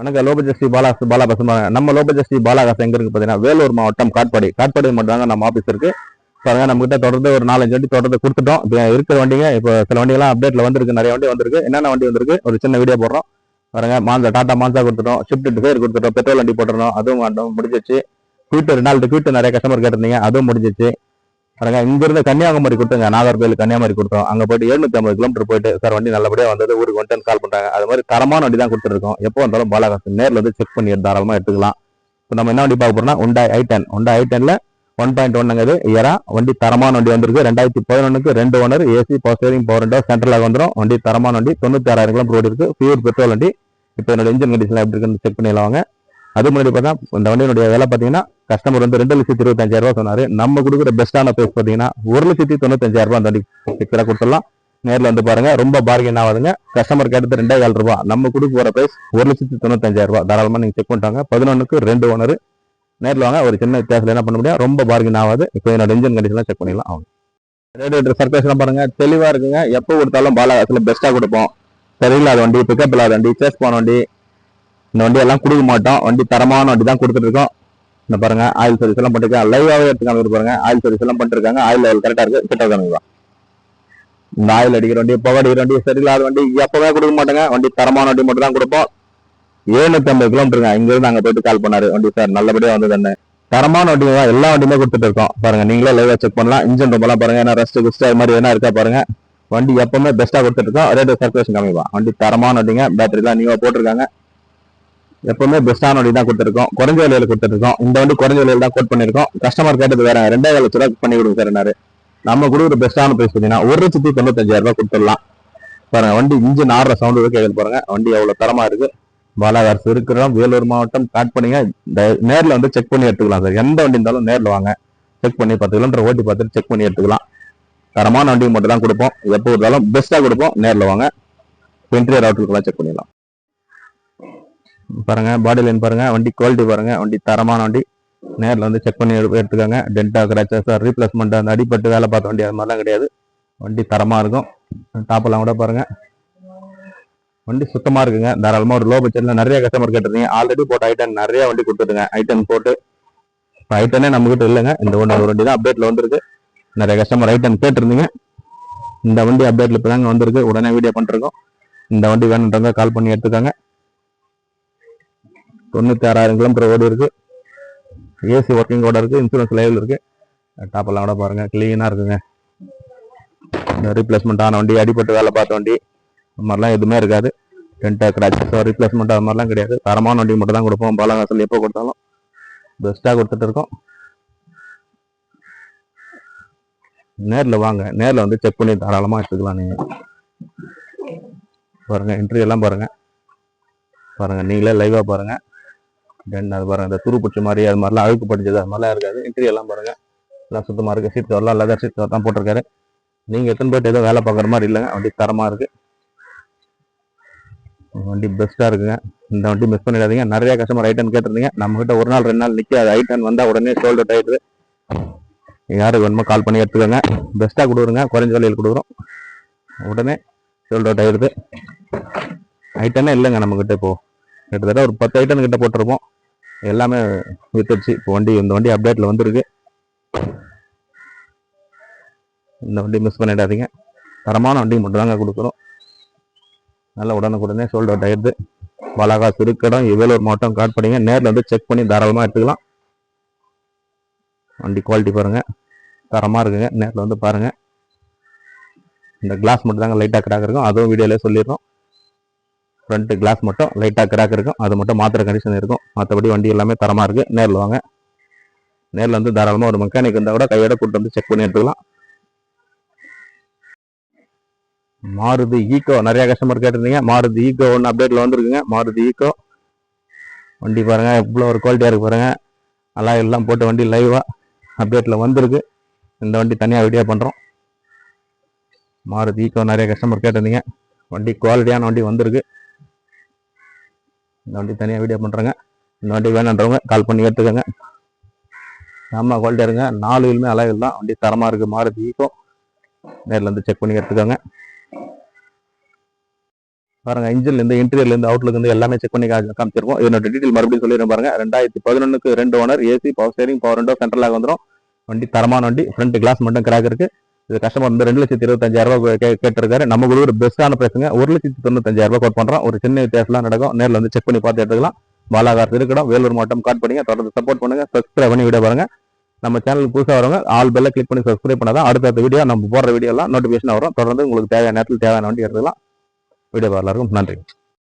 வணக்கம் லோபஜஸ்ரீ பாலா பாலா பசங்க நம்ம லோபஜஸ்ரீ பாலாகாசம் எங்க இருக்கு பாத்தீங்கன்னா வேலூர் மாவட்டம் காட்பாடி. காட்பாடி மட்டும் தாங்க நம்ம ஆபீஸ் இருக்கு. பாருங்க நம்ம கிட்ட தொடர்ந்து ஒரு நாலஞ்சு வண்டி தொடர்ந்து கொடுத்துட்டோம். இப்போ இருக்கிற வண்டிங்க இப்போ சில வண்டிகள்லாம் அப்டேட்ல வந்திருக்கு நிறைய வண்டி வந்திருக்கு. என்னென்ன வண்டி வந்திருக்கு? ஒரு சின்ன வீடியோ போடுறோம். பாருங்க மான்சா டாடா மான்சா கொடுத்துட்டோம். ஷிஃப்ட் டிசைர் கொடுத்துட்டோம். பெட்ரோல் வண்டி போட்டுருந்தோம். அதுவும் முடிஞ்சிச்சு. குவிட்டு ரெண்டு குவிட்டு நிறைய கஸ்டமர் கேட்டிருந்தீங்க. அதுவும் முடிஞ்சிச்சு. பாருங்க இங்க இருந்து கன்னியாகுமரி கொடுத்துங்க நாகர்கோவில் கன்னியாகுமரி கொடுத்தோம். அங்க போயிட்டு எழுநூத்தி ஐம்பது கிலோமீட்டர் போயிட்டு சார் வண்டி நல்லபடியா வந்தது. ஊருக்கு வந்துட்டு கால் பண்றாங்க. அது மாதிரி தரமான வண்டி தான் கொடுத்துருக்கோம். எப்போ வந்தாலும் பாலகாசு நேரில் வந்து செக் பண்ணி தாராளமா எடுத்துக்கலாம். இப்போ நம்ம என்ன வண்டி பார்க்க போறோம்னா Honda i ten Honda i டென்ல one point ஒன்னுங்கிறது இயரா வண்டி தரமான வண்டி வந்திருக்கு. ரெண்டாயிரத்தி பதினொன்னுக்கு ரெண்டு owner AC power steering power சென்ட்ரலாக வந்துடும் வண்டி தரமான வண்டி தொண்ணூத்தி ஆறாயிரம் கிலோமீட்டர் ஓடி இருக்கு. பியூர் பெட்ரோல் வண்டி. இப்போ என்னோட இன்ஜின் கண்டிஷன் எப்படி இருக்குன்னு செக் பண்ணிடலாம் அது முன்னாடி பார்த்தா இந்த வண்டியினுடைய விலை பார்த்தீங்கன்னா கஸ்டமர் வந்து ரெண்டு லட்சத்தி இருபத்தஞ்சாயிரம் ரூபா சொன்னாரு. நம்ம கொடுக்குற பெஸ்ட்டான ப்ரைஸ் பார்த்தீங்கன்னா ஒரு லட்சத்தி தொண்ணூத்தஞ்சாயிரம் ரூபாய் அந்த வண்டி ஃபிக்ஸடாக கொடுத்துடலாம். நேரில் வந்து பாருங்க ரொம்ப பார்கென் ஆகுதுங்க. கஸ்டமர் கேட்டது ரெண்டே கால் ரூபா நம்ம கொடுக்க ப்ரைஸ் ஒரு லட்சத்தி தொண்ணூத்தஞ்சாயிரம் தாராளமாக நீங்கள் செக் பண்ணிட்டாங்க. பதினொன்றுக்கு ரெண்டு ஓனர் நேரில் வாங்க ஒரு சின்ன வித்தியாசத்தில் என்ன பண்ண முடியும்? ரொம்ப பார்கென் ஆகாது. இப்போ என்னோட இன்ஜின் கண்டிஷன்லாம் செக் பண்ணிடலாம். அவங்க ரேடியேட்டர் சர்ஃபேஸ்லாம் பாருங்க தெளிவாக இருக்குங்க. எப்போ கொடுத்தாலும் பாலாகாசில் பெஸ்ட்டாக கொடுப்போம். சரியில்லாத வண்டி பிக்கப் இல்லாத வண்டி சேஸ் போன வண்டி இந்த வண்டி எல்லாம் கொடுக்க மாட்டோம். வண்டி தரமான வண்டி தான் கொடுத்துட்டு இருக்கோம். இந்த பாருங்க ஆயில் சர்வீஸ் எல்லாம் பண்ணிருக்காங்க. லைவாவே எடுத்து பாருங்க ஆயில் சர்வீஸ் எல்லாம் பண்ணிருக்காங்க. ஆயில் லெவல் கரெக்டா இருக்கு. கிட்ட காமிக்கலாம் இந்த ஆயில் அடிக்கிற வண்டி புகை அடிக்கிற வண்டி சரியில்லாத வண்டி எப்பவே கொடுக்க மாட்டாங்க. வண்டி தரமான வண்டி மட்டும் தான் கொடுப்போம். ஏழுநூத்தி ஐம்பது கிலோமீட்டருங்க இங்க இருந்து அங்க போயிட்டு கால் பண்ணாரு. வண்டி சார் நல்லபடியா வந்து தானே தரமான வண்டி தான் எல்லா வண்டியுமே கொடுத்துட்டு இருக்கோம். பாருங்க நீங்களே லைவா செக் பண்ணலாம். இன்ஜின் ரொம்பலாம் பாருங்க ஏன்னா ரெஸ்ட் குஸ்ட் அது மாதிரி என்ன இருக்கா பாருங்க. வண்டி எப்பவுமே பெஸ்டா கொடுத்துட்டு இருக்கோம். ரேட்டு சர்க்குலேஷன் கம்மிப்பா வண்டி தரமான வண்டிங்க பேட்டரி தான் நீவா போட்டிருக்காங்க. எப்பவுமே பெஸ்டான வண்டி தான் கொடுத்துருக்கோம். குறைஞ்ச விலையில கொடுத்துருக்கோம். இந்த வண்டி குறைஞ்ச விலையில தான் கோட் பண்ணிருக்கோம் கஸ்டமர் கேட்டது வேற. ரெண்டே லட்ச ரூபாய் பண்ணி கொடுங்க சார் என்னாரு நம்ம கொடுக்குற பெஸ்டான பிரைஸ் பார்த்தீங்கன்னா ஒரு லட்சத்தி தொண்ணூத்தஞ்சாயிரம் ரூபாய் கொடுத்துடலாம். பாருங்க வண்டி இன்ஜின் ஆடுற சவுண்டு கேட்குது பாருங்க. வண்டி எவ்வளவு தரமா இருக்கு. பாலாகாசு இருக்கிறோம். வேலூர் மாவட்டம் காட் பண்ணிங்க நேரில் வந்து செக் பண்ணி எடுத்துக்கலாம் சார் எந்த வண்டி இருந்தாலும் நேரில் வாங்க. செக் பண்ணி பத்து கிலோமீட்டர் ஓட்டி பார்த்துட்டு செக் பண்ணி எடுத்துக்கலாம். தரமான வண்டி மட்டும் தான் கொடுப்போம். எப்போ இருந்தாலும் பெஸ்ட்டாக கொடுப்போம். நேரில் வாங்க. இன்டீரியர் அவுட்லுக்கெல்லாம் செக் பண்ணிடலாம். பாருங்கள் பாடி லைன் பாருங்கள் வண்டி குவாலிட்டி பாருங்கள் வண்டி தரமான வண்டி. நேரில் வந்து செக் பண்ணி எடு- எடுத்துக்கோங்க. டென்டா கிராச்சஸ் ரீப்ளேஸ்மெண்ட் அந்த அடிப்பட்டு வேலை பார்த்த வண்டி அது மாதிரிலாம் கிடையாது. வண்டி தரமாக இருக்கும். டாப்பெல்லாம் கூட பாருங்கள் வண்டி சுத்தமாக இருக்குங்க. தாராளமாக ஒரு லோ பட்ஜெட்டில் நிறைய கஸ்டமர் கேட்டிருந்தீங்க. ஆல்ரெடி போட்ட ஐட்டன் நிறைய வண்டி கொடுத்துருங்க. ஐட்டன் போட்டு. இப்போ ஐட்டனே நம்மக்கிட்ட இல்லைங்க. இந்த ஒன்று ஒரு வண்டி தான் அப்டேட்டில் வந்துருக்கு. நிறைய கஸ்டமர் ஐட்டன் கேட்டிருந்தீங்க. இந்த வண்டி அப்டேட்டில் இப்போ தாங்க வந்திருக்கு. உடனே வீடியோ பண்ணிருக்கோம் இந்த வண்டி வேணுன்றவங்க கால் பண்ணி எடுத்துக்காங்க. தொண்ணூற்றி ஆறாயிரம் கிலோமீட்டர் ஓடி இருக்கு. ஏசி ஒர்க்கிங்கோட இருக்குது இன்சூரன்ஸ் லைவில் இருக்குது டாப்பெல்லாம் கூட பாருங்கள் க்ளீனாக இருக்குங்க. இந்த ரீப்ளேஸ்மெண்ட் ஆன வண்டி அடிப்பட்டு வேலை பார்த்த வண்டி அந்த மாதிரிலாம் எதுவுமே இருக்காது. டென்ட்டாக கிராச்சஸோ ரீப்ளேஸ்மெண்ட் அது மாதிரிலாம் கிடையாது. தரமான வண்டி மட்டும் தான் கொடுப்போம். பாலகாசல் எப்போ கொடுத்தாலும் பெஸ்ட்டாக கொடுத்துட்டு இருக்கோம். நேரில் வாங்க. நேரில் வந்து செக் பண்ணி தாராளமாக எடுத்துக்கலாம் நீங்கள் பாருங்கள் இன்டர்வியூ எல்லாம் பாருங்கள் பாருங்கள் நீங்களே லைவாக பாருங்கள் தென் அது பாருங்க இந்த துரு மாதிரி அது மாதிரிலாம் அழுக்கு படிச்சது அது மாதிரிலாம் இருக்காது. இன்டீரியர் எல்லாம் பாருங்க எல்லாம் சுத்தமாக இருக்கு. சீட் கவர்லாம் லெதர் சீட் கவர் தான் போட்டிருக்காரு. நீங்கள் எத்தனை போயிட்டு எதுவும் வேலை பார்க்குற மாதிரி இல்லைங்க வண்டி தரமாக இருக்கு. வண்டி பெஸ்ட்டாக இருக்குங்க. இந்த வண்டி மிஸ் பண்ணிடாதீங்க. நிறைய கஸ்டமர் ஐட்டன் கேட்டிருந்தீங்க. நம்ம கிட்ட ஒரு நாள் ரெண்டு நாள் நிற்காது ஐட்டன் வந்தால் உடனே சோல்ட் அவுட் ஆயிடுது யாருக்கு வேணுமோ கால் பண்ணி எடுத்துக்கோங்க. பெஸ்ட்டாக கொடுக்குறோங்க குறைஞ்ச விலையில் கொடுக்குறோம் உடனே சோல்டு அவுட் ஆயிடுது ஐட்டனே இல்லைங்க நம்மக்கிட்ட இப்போ. கிட்டத்தட்ட ஒரு பத்து ஐட்டன் கிட்ட போட்டிருப்போம். எல்லாமே வித்துடுச்சு. இப்போ வண்டி இந்த வண்டி அப்டேட்டில் வந்துருக்கு. இந்த வண்டி மிஸ் பண்ணிடாதீங்க. தரமான வண்டி மட்டும்தாங்க கொடுக்குறோம். நல்ல உடனுக்குடனே சோல்ட் அவுட் ஆயிடுது பாலாகாசு இருக்கடம் வேலூர் மாவட்டம் காட் பண்ணிங்க நேரில் வந்து செக் பண்ணி தாராளமாக எடுத்துக்கலாம். வண்டி குவாலிட்டி பாருங்க. தரமாக இருக்குங்க. நேரில் வந்து பாருங்க. இந்த கிளாஸ் மட்டும் தாங்க லைட்டாக கிராக் இருக்கும் அதுவும் வீடியோலேயே சொல்லிடுறோம். ஃப்ரண்ட்டு கிளாஸ் மட்டும் லைட்டாக கிராக் இருக்கும். அது மட்டும் மாத்திர கண்டிஷன் இருக்கும். மற்றபடி வண்டி எல்லாமே தரமாக இருக்குது நேரில் வாங்க. நேரில் வந்து தாராளமாக ஒரு மெக்கானிக் இருந்தால் கூட கையோட கூட்டு வந்து செக் பண்ணி எடுத்துக்கலாம். மாருதி ஈகோ நிறையா கஸ்டமர் கேட்டிருந்தீங்க. மாருதி ஈகோ ஒன்று அப்டேட்டில் வந்திருக்குங்க. மாருதி ஈகோ வண்டி பாருங்கள் எவ்வளோ ஒரு குவாலிட்டியாக இருக்கு பாருங்கள் நல்லா எல்லாம் போட்டு வண்டி லைவாக அப்டேட்டில் வந்திருக்கு. இந்த வண்டி தனியாக வீடியோ பண்ணுறோம் மாருதி ஈகோ நிறைய கஸ்டமர் கேட்டிருந்தீங்க. வண்டி குவாலிட்டியான வண்டி வந்திருக்கு. இந்த வண்டி தனியாக வீடியோ பண்ணுறேங்க இந்த வண்டி வேணுன்றவங்க கால் பண்ணி எடுத்துக்கோங்க. நம்ம குவாலிட்டி இருங்க நாலு வீலுமே அலைவில் தான். வண்டி தரமாக இருக்குது மாருதி ஈக்கோ நேரில் வந்து செக் பண்ணி எடுத்துக்கோங்க. பாருங்க இன்ஜின்லேருந்து இருந்து இன்டீரியர்ல எல்லாமே செக் பண்ணி காமிச்சிருக்கோம். இதனோட டீட்டெயில் மறுபடியும் சொல்லிடுறேன் பாருங்க. ரெண்டாயிரத்தி பதினொன்றுக்கு ரெண்டு owner AC power steering power ரெண்டோ சென்ட்ரலாக வந்துடும் வண்டி தரமான வண்டி. ஃப்ரண்ட் கிளாஸ் மட்டும் கிராக் இருக்குது இது கஸ்டமர் வந்து ரெண்டு லட்சத்தி இருபத்தஞ்சாயிரம் ரூபாய் கே- கேட்டிருக்காரு. நம்ம கூட ஒரு பெஸ்ட்டான பிரைஸுங்க ஒரு லட்சத்தி தொண்ணூத்தஞ்சாயிரம் ரூபாய் கோட் பண்றோம். ஒரு சின்ன வித்தியாசம்லாம் நடக்கும். நேரில் வந்து செக் பண்ணி பார்த்து எடுத்துக்கலாம். பாலாகார் இருக்கணும் வேலூர் மாவட்டம் காட் பண்ணுங்க தொடர்ந்து சப்போர்ட் பண்ணுங்க. சப்ஸ்கிரைப் பண்ணி வீடியோ பாருங்க. நம்ம சேனலுக்கு புதுசாக வரவங்க ஆல் பெல்ல கிளிக் பண்ணி சப்ஸ்கிரைப் பண்ணாதான் அடுத்தடுத்த வீடியோ நம்ம போடுற வீடியோ எல்லாம் நோட்டிஃபிகேஷன் வரும். தொடர்ந்து உங்களுக்கு தேவையான நேரத்தில் தேவையான வண்டி எடுத்துக்கலாம். வீடியோ பார்க்கலாம் நன்றி.